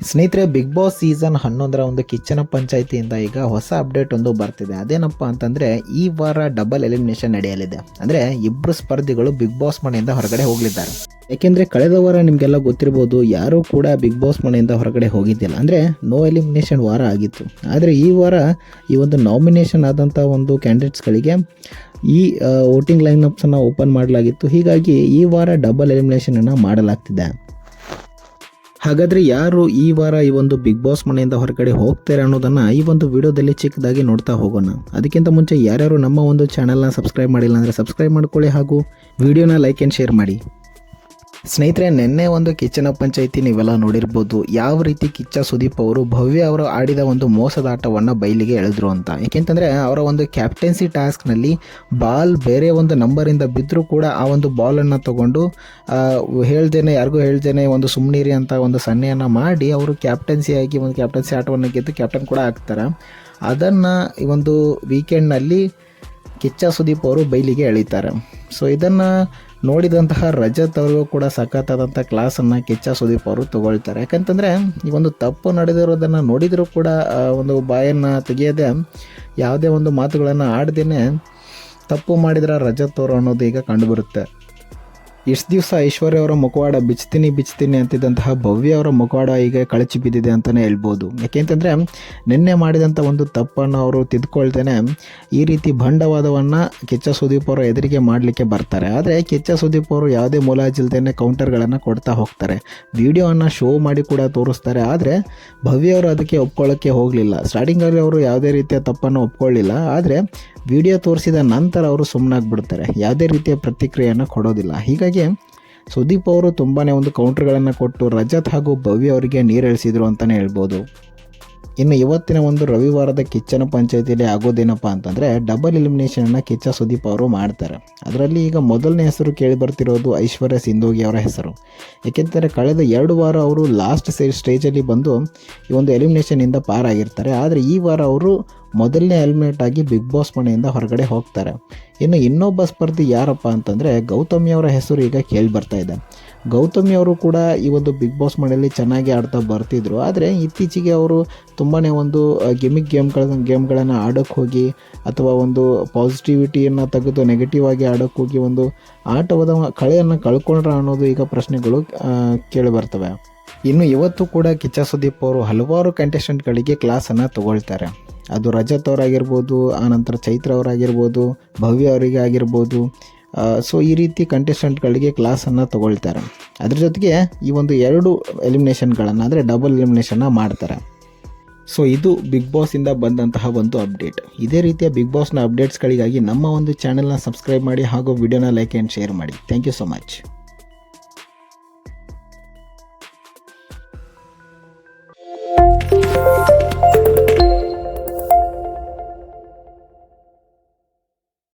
ಸ್ನೇಹಿತರೆ big boss season ಹನ್ನೊಂದರ ಒಂದು ಕಿಚ್ಚನ ಪಂಚಾಯಿತಿಯಿಂದ ಈಗ ಹೊಸ ಅಪ್ಡೇಟ್ ಒಂದು ಬರ್ತಿದೆ. ಅದೇನಪ್ಪ ಅಂತಂದರೆ, ಈ ವಾರ ಡಬಲ್ ಎಲಿಮಿನೇಷನ್ ನಡೆಯಲಿದೆ. ಅಂದರೆ ಇಬ್ಬರು ಸ್ಪರ್ಧಿಗಳು ಬಿಗ್ ಬಾಸ್ ಮನೆಯಿಂದ ಹೊರಗಡೆ ಹೋಗಲಿದ್ದಾರೆ. ಏಕೆಂದರೆ ಕಳೆದ ವಾರ ನಿಮಗೆಲ್ಲ ಗೊತ್ತಿರ್ಬೋದು, ಯಾರೂ ಕೂಡ ಬಿಗ್ ಬಾಸ್ ಮನೆಯಿಂದ ಹೊರಗಡೆ ಹೋಗಿದ್ದಿಲ್ಲ. ಅಂದರೆ ನೋ ಎಲಿಮಿನೇಷನ್ ವಾರ ಆಗಿತ್ತು. ಆದರೆ, ಈ ವಾರ ಈ ಒಂದು ನಾಮಿನೇಷನ್ ಆದಂಥ ಒಂದು ಕ್ಯಾಂಡಿಡೇಟ್ಸ್ಗಳಿಗೆ ಈ ವೋಟಿಂಗ್ ಲೈನಪ್ಸನ್ನು ಓಪನ್ ಮಾಡಲಾಗಿತ್ತು. ಹೀಗಾಗಿ ಈ ವಾರ ಡಬಲ್ ಎಲಿಮಿನೇಷನನ್ನು ಮಾಡಲಾಗ್ತಿದೆ. ಹಾಗಾದರೆ ಯಾರು ಈ ವಾರ ಈ ಒಂದು ಬಿಗ್ ಬಾಸ್ ಮನೆಯಿಂದ ಹೊರಗಡೆ ಹೋಗ್ತಾರೆ ಅನ್ನೋದನ್ನು ಈ ಒಂದು ವಿಡಿಯೋದಲ್ಲಿ ಚಿಕ್ಕದಾಗಿ ನೋಡ್ತಾ ಹೋಗೋಣ. ಅದಕ್ಕಿಂತ ಮುಂಚೆ ಯಾರ್ಯಾರು ನಮ್ಮ ಒಂದು ಚಾನೆಲ್ನ ಸಬ್ಸ್ಕ್ರೈಬ್ ಮಾಡಿಲ್ಲ ಅಂದ್ರೆ ಸಬ್ಸ್ಕ್ರೈಬ್ ಮಾಡ್ಕೊಳ್ಳಿ ಹಾಗೂ ವಿಡಿಯೋನ ಲೈಕ್ ಅಂಡ್ ಶೇರ್ ಮಾಡಿ. ಸ್ನೇಹಿತರೆ, ನಿನ್ನೆ ಒಂದು ಕಿಚ್ಚನ ಪಂಚಾಯಿತಿ ನೀವೆಲ್ಲ ನೋಡಿರ್ಬೋದು. ಯಾವ ರೀತಿ ಕಿಚ್ಚ ಸುದೀಪ್ ಅವರು ಭವ್ಯ ಅವರು ಆಡಿದ ಒಂದು ಮೋಸದ ಆಟವನ್ನು ಬಯಲಿಗೆ ಎಳೆದ್ರು ಅಂತ. ಯಾಕೆಂತಂದರೆ ಅವರ ಒಂದು ಕ್ಯಾಪ್ಟೆನ್ಸಿ ಟಾಸ್ಕ್ನಲ್ಲಿ ಬಾಲ್ ಬೇರೆ ಒಂದು ನಂಬರಿಂದ ಬಿದ್ದರೂ ಕೂಡ ಆ ಒಂದು ಬಾಲನ್ನು ತಗೊಂಡು ಹೇಳ್ದೇನೆ, ಯಾರಿಗೂ ಹೇಳ್ದೇನೆ ಒಂದು ಸುಮ್ಮನೀರಿ ಅಂತ ಒಂದು ಸನ್ನೆಯನ್ನು ಮಾಡಿ ಅವರು ಕ್ಯಾಪ್ಟನ್ಸಿಯಾಗಿ ಒಂದು ಕ್ಯಾಪ್ಟನ್ಸಿ ಆಟವನ್ನು ಗೆದ್ದು ಕ್ಯಾಪ್ಟನ್ ಕೂಡ ಆಗ್ತಾರೆ. ಅದನ್ನು ಈ ಒಂದು ವೀಕೆಂಡ್ನಲ್ಲಿ ಕಿಚ್ಚ ಸುದೀಪ್ ಅವರು ಬೈಲಿಗೆ ಎಳಿತಾರೆ. ಸೊ ಇದನ್ನು ನೋಡಿದಂತಹ ರಜತ್ ಅವ್ರಿಗೂ ಕೂಡ ಸಖತ್ತಾದಂಥ ಕ್ಲಾಸನ್ನು ಕಿಚ್ಚ ಸುದೀಪ್ ಅವರು ತಗೊಳ್ತಾರೆ. ಯಾಕಂತಂದರೆ, ಈ ಒಂದು ತಪ್ಪು ನಡೆದಿರೋದನ್ನು ನೋಡಿದರೂ ಕೂಡ ಒಂದು ಬಾಯನ್ನು ತೆಗೆಯದೆ ಯಾವುದೇ ಒಂದು ಮಾತುಗಳನ್ನು ಆಡ್ದೇ ತಪ್ಪು ಮಾಡಿದ್ರೆ ರಜತ್ ಅವರು ಅನ್ನೋದು ಈಗ ಕಂಡುಬರುತ್ತೆ. ಇಷ್ಟು ದಿವಸ ಐಶ್ವರ್ಯ ಅವರ ಮುಖವಾಡ ಬಿಚ್ತೀನಿ ಬಿಚ್ತೀನಿ ಅಂತಿದ್ದಂತಹ ಭವ್ಯ ಅವರ ಮುಖವಾಡ ಈಗ ಕಳಚಿ ಬಿದ್ದಿದೆ ಅಂತಲೇ ಹೇಳ್ಬೋದು. ಯಾಕೆಂತಂದರೆ ನಿನ್ನೆ ಮಾಡಿದಂಥ ಒಂದು ತಪ್ಪನ್ನು ಅವರು ತಿದ್ಕೊಳ್ತೇನೆ ಈ ರೀತಿ ಬಂಡವಾದವನ್ನು ಕಿಚ್ಚ ಸುದೀಪ್ ಅವರ ಎದುರಿಗೆ ಮಾಡಲಿಕ್ಕೆ ಬರ್ತಾರೆ. ಆದರೆ ಕಿಚ್ಚ ಸುದೀಪ್ ಅವರು ಯಾವುದೇ ಮುಲಾಜಿಲ್ದೇನೆ ಕೌಂಟರ್ಗಳನ್ನು ಕೊಡ್ತಾ ಹೋಗ್ತಾರೆ. ವಿಡಿಯೋವನ್ನು ಶೋ ಮಾಡಿ ಕೂಡ ತೋರಿಸ್ತಾರೆ. ಆದರೆ ಭವ್ಯ ಅವರು ಅದಕ್ಕೆ ಒಪ್ಕೊಳ್ಳೋಕ್ಕೆ ಹೋಗಲಿಲ್ಲ. ಸ್ಟಾರ್ಟಿಂಗಲ್ಲಿ ಅವರು ಯಾವುದೇ ರೀತಿಯ ತಪ್ಪನ್ನು ಒಪ್ಕೊಳ್ಳಿಲ್ಲ. ಆದರೆ ವಿಡಿಯೋ ತೋರಿಸಿದ ನಂತರ ಅವರು ಸುಮ್ಮನಾಗ್ಬಿಡ್ತಾರೆ ಯಾವುದೇ ರೀತಿಯ ಪ್ರತಿಕ್ರಿಯೆಯನ್ನು ಕೊಡೋದಿಲ್ಲ. ಹೀಗಾಗಿ ಸುದೀಪ್ ಅವರು ತುಂಬಾ ಒಂದು ಕೌಂಟ್ರ್ಗಳನ್ನು ಕೊಟ್ಟು ರಜತ್ ಹಾಗೂ ಭವ್ಯ ಅವರಿಗೆ ನೀರಿಳಿಸಿದ್ರು ಅಂತಲೇ ಹೇಳ್ಬೋದು. ಇನ್ನು ಇವತ್ತಿನ ಒಂದು ರವಿವಾರದ ಕಿಚ್ಚನ ಪಂಚಾಯತಿಯಲ್ಲಿ ಆಗೋದೇನಪ್ಪ ಅಂತಂದರೆ ಡಬಲ್ ಎಲಿಮಿನೇಷನನ್ನು ಕಿಚ್ಚ ಸುದೀಪ್ ಅವರು ಮಾಡ್ತಾರೆ. ಅದರಲ್ಲಿ ಈಗ ಮೊದಲನೇ ಹೆಸರು ಕೇಳಿ ಬರ್ತಿರೋದು ಐಶ್ವರ್ಯ ಸಿಂಧೋಗಿ ಅವರ ಹೆಸರು. ಏಕೆಂದರೆ ಕಳೆದ ಎರಡು ವಾರ ಅವರು ಲಾಸ್ಟ್ ಸ್ಟೇಜಲ್ಲಿ ಬಂದು ಈ ಒಂದು ಎಲಿಮಿನೇಷನಿಂದ ಪಾರಾಗಿರ್ತಾರೆ. ಆದರೆ ಈ ವಾರ ಅವರು ಮೊದಲನೇ ಎಲಿಮಿನೇಟ್ ಆಗಿ ಬಿಗ್ ಬಾಸ್ ಮನೆಯಿಂದ ಹೊರಗಡೆ ಹೋಗ್ತಾರೆ. ಇನ್ನು ಇನ್ನೊಬ್ಬ ಸ್ಪರ್ಧಿ ಯಾರಪ್ಪ ಅಂತಂದರೆ ಗೌತಮಿ ಅವರ ಹೆಸರು ಈಗ ಕೇಳಿ ಬರ್ತಾ ಇದೆ. ಗೌತಮಿ ಅವರು ಕೂಡ ಈ ಒಂದು ಬಿಗ್ ಬಾಸ್ ಮನೆಯಲ್ಲಿ ಚೆನ್ನಾಗಿ ಆಡ್ತಾ ಬರ್ತಿದ್ರು. ಆದರೆ ಇತ್ತೀಚೆಗೆ ಅವರು ತುಂಬಾ ಒಂದು ಗೆಮಿಕ್ ಗೇಮ್ಗಳ ಗೇಮ್ಗಳನ್ನು ಆಡೋಕ್ಕೆ ಹೋಗಿ ಅಥವಾ ಒಂದು ಪಾಸಿಟಿವಿಟಿಯನ್ನು ತೆಗೆದು ನೆಗೆಟಿವ್ ಆಗಿ ಆಡೋಕ್ಕೆ ಹೋಗಿ ಒಂದು ಆಟವಾದ ಕಳೆಯನ್ನು ಕಳ್ಕೊಂಡ್ರ ಅನ್ನೋದು ಈಗ ಪ್ರಶ್ನೆಗಳು ಕೇಳಿ ಬರ್ತವೆ. ಇನ್ನು ಇವತ್ತು ಕೂಡ ಕಿಚ್ಚ ಸುದೀಪ್ ಅವರು ಹಲವಾರು ಕಂಟೆಸ್ಟೆಂಟ್ಗಳಿಗೆ ಕ್ಲಾಸನ್ನು ತಗೊಳ್ತಾರೆ. ಅದು ರಜತ್ ಅವರಾಗಿರ್ಬೋದು ಆನಂತರ ಚೈತ್ರ ಅವರಾಗಿರ್ಬೋದು, ಭವ್ಯ ಅವರಿಗೆ ಆಗಿರ್ಬೋದು ಸೊ ಈ ರೀತಿ ಕಂಟೆಸ್ಟೆಂಟ್ಗಳಿಗೆ ಕ್ಲಾಸನ್ನು ತೊಗೊಳ್ತಾರೆ. ಅದ್ರ ಜೊತೆಗೆ ಈ ಒಂದು ಎರಡು ಎಲಿಮಿನೇಷನ್ಗಳನ್ನು ಅಂದರೆ ಡಬಲ್ ಎಲಿಮಿನೇಷನ್ನ ಮಾಡ್ತಾರೆ. ಸೊ ಇದು ಬಿಗ್ ಬಾಸಿಂದ ಬಂದಂತಹ ಒಂದು ಅಪ್ಡೇಟ್ ಇದೇ ರೀತಿಯ ಬಿಗ್ ಬಾಸ್ನ ಅಪ್ಡೇಟ್ಸ್ಗಳಿಗಾಗಿ ನಮ್ಮ ಒಂದು ಚಾನೆಲ್ನ ಸಬ್ಸ್ಕ್ರೈಬ್ ಮಾಡಿ ಹಾಗೂ ವಿಡಿಯೋನ ಲೈಕ್ ಆ್ಯಂಡ್ ಶೇರ್ ಮಾಡಿ. Thank you so much